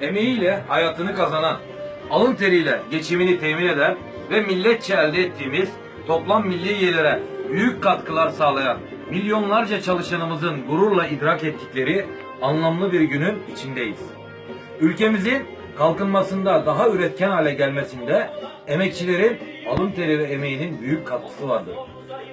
emeğiyle hayatını kazanan, alın teriyle geçimini temin eden ve milletçe elde ettiğimiz toplam milli gelire büyük katkılar sağlayan milyonlarca çalışanımızın gururla idrak ettikleri anlamlı bir günün içindeyiz. Ülkemizin kalkınmasında daha üretken hale gelmesinde emekçilerin alın teri ve emeğinin büyük katkısı vardır.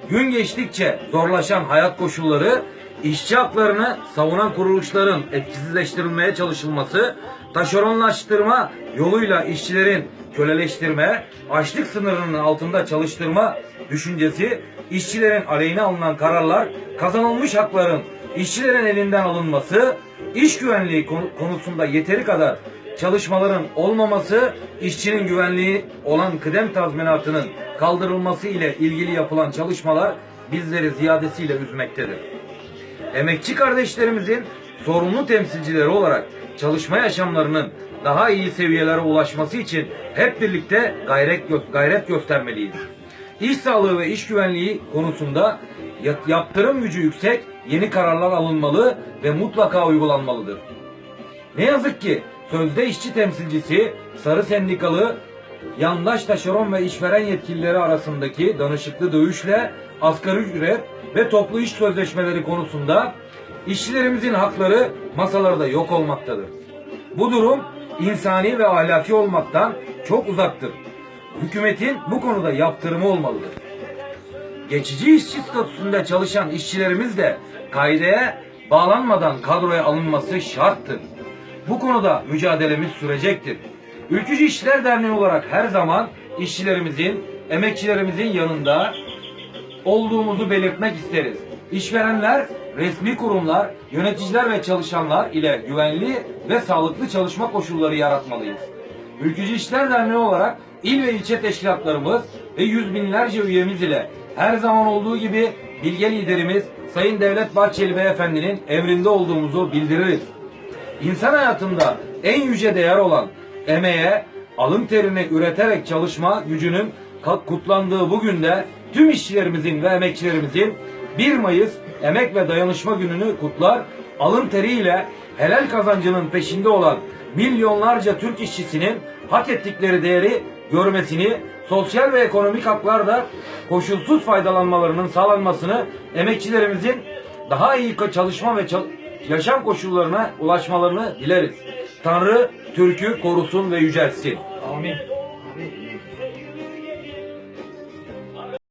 Gün geçtikçe zorlaşan hayat koşulları, işçi haklarını savunan kuruluşların etkisizleştirilmeye çalışılması, taşeronlaştırma yoluyla işçilerin köleleştirme, açlık sınırının altında çalıştırma düşüncesi, işçilerin aleyhine alınan kararlar, kazanılmış hakların işçilerin elinden alınması, iş güvenliği konu- konusunda yeteri kadar çalışmaların olmaması, işçinin güvenliği olan kıdem tazminatının kaldırılması ile ilgili yapılan çalışmalar bizleri ziyadesiyle üzmektedir. Emekçi kardeşlerimizin sorumlu temsilcileri olarak çalışma yaşamlarının daha iyi seviyelere ulaşması için hep birlikte gayret gö- gayret göstermeliyiz. İş sağlığı ve iş güvenliği konusunda ya- yaptırım gücü yüksek yeni kararlar alınmalı ve mutlaka uygulanmalıdır. Ne yazık ki sözde işçi temsilcisi, sarı sendikalı, yandaş taşeron ve işveren yetkilileri arasındaki danışıklı dövüşle asgari ücret ve toplu iş sözleşmeleri konusunda işçilerimizin hakları masalarda yok olmaktadır. Bu durum insani ve ahlaki olmaktan çok uzaktır. Hükümetin bu konuda yaptırımı olmalıdır. Geçici işçi statüsünde çalışan işçilerimiz de kaideye bağlanmadan kadroya alınması şarttır. Bu konuda mücadelemiz sürecektir. Ülkücü İşçiler Derneği olarak her zaman işçilerimizin, emekçilerimizin yanında olduğumuzu belirtmek isteriz. İşverenler, resmi kurumlar, yöneticiler ve çalışanlar ile güvenli ve sağlıklı çalışma koşulları yaratmalıyız. Ülkücü İşler Derneği olarak il ve ilçe teşkilatlarımız ve yüz binlerce üyemiz ile her zaman olduğu gibi bilge liderimiz Sayın Devlet Bahçeli Beyefendi'nin emrinde olduğumuzu bildiririz. İnsan hayatında en yüce değer olan emeğe, alın terini üreterek çalışma gücünün kutlandığı bu günde tüm işçilerimizin ve emekçilerimizin 1 Mayıs Emek ve Dayanışma Günü'nü kutlar, alın teriyle helal kazancının peşinde olan milyonlarca Türk işçisinin hak ettikleri değeri görmesini, sosyal ve ekonomik haklarda koşulsuz faydalanmalarının sağlanmasını, emekçilerimizin daha iyi çalışma ve çal- yaşam koşullarına ulaşmalarını dileriz. Tanrı Türk'ü korusun ve yücelsin. Amin. Amin.